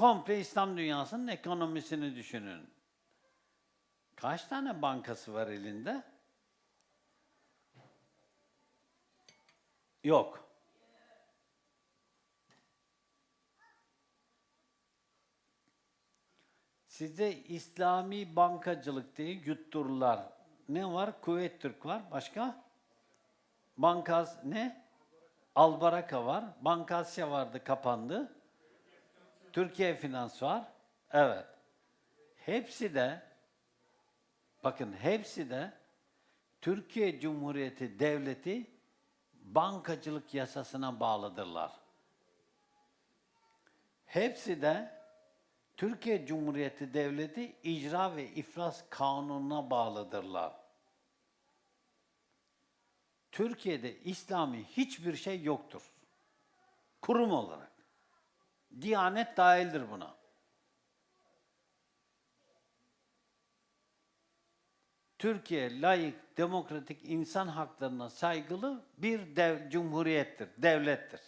komple İslam dünyasının ekonomisini düşünün. Kaç tane bankası var elinde? Yok. Size İslami bankacılık diye yuttururlar. Ne var? Kuvvet Türk var. Başka? Bankaz ne? Albaraka var. Bankasya vardı kapandı. Türkiye Finans var. Evet. Hepsi de bakın hepsi de Türkiye Cumhuriyeti Devleti bankacılık yasasına bağlıdırlar. Hepsi de Türkiye Cumhuriyeti Devleti icra ve iflas kanununa bağlıdırlar. Türkiye'de İslami hiçbir şey yoktur. Kurum olarak. Diyanet dahildir buna. Türkiye layık, demokratik insan haklarına saygılı bir dev, cumhuriyettir, devlettir.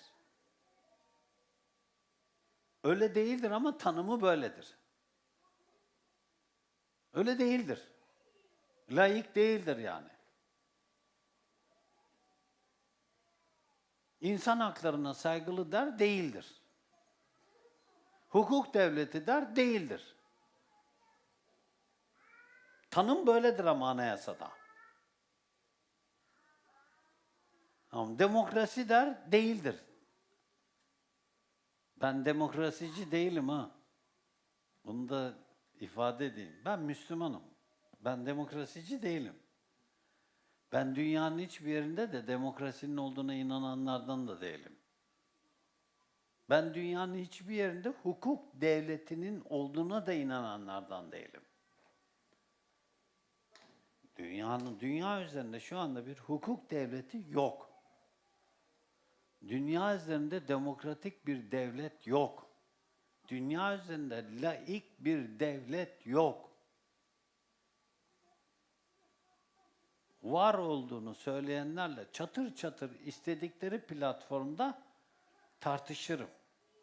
Öyle değildir ama tanımı böyledir. Öyle değildir. Layık değildir yani. İnsan haklarına saygılı der, değildir. Hukuk devleti der, değildir. Tanım böyledir ama anayasada. Demokrasi der, değildir. Ben demokrasici değilim ha. Bunu da ifade edeyim. Ben Müslümanım. Ben demokrasici değilim. Ben dünyanın hiçbir yerinde de demokrasinin olduğuna inananlardan da değilim. Ben dünyanın hiçbir yerinde hukuk devletinin olduğuna da inananlardan değilim. Dünyanın dünya üzerinde şu anda bir hukuk devleti yok. Dünya üzerinde demokratik bir devlet yok. Dünya üzerinde laik bir devlet yok. Var olduğunu söyleyenlerle çatır çatır istedikleri platformda tartışırım.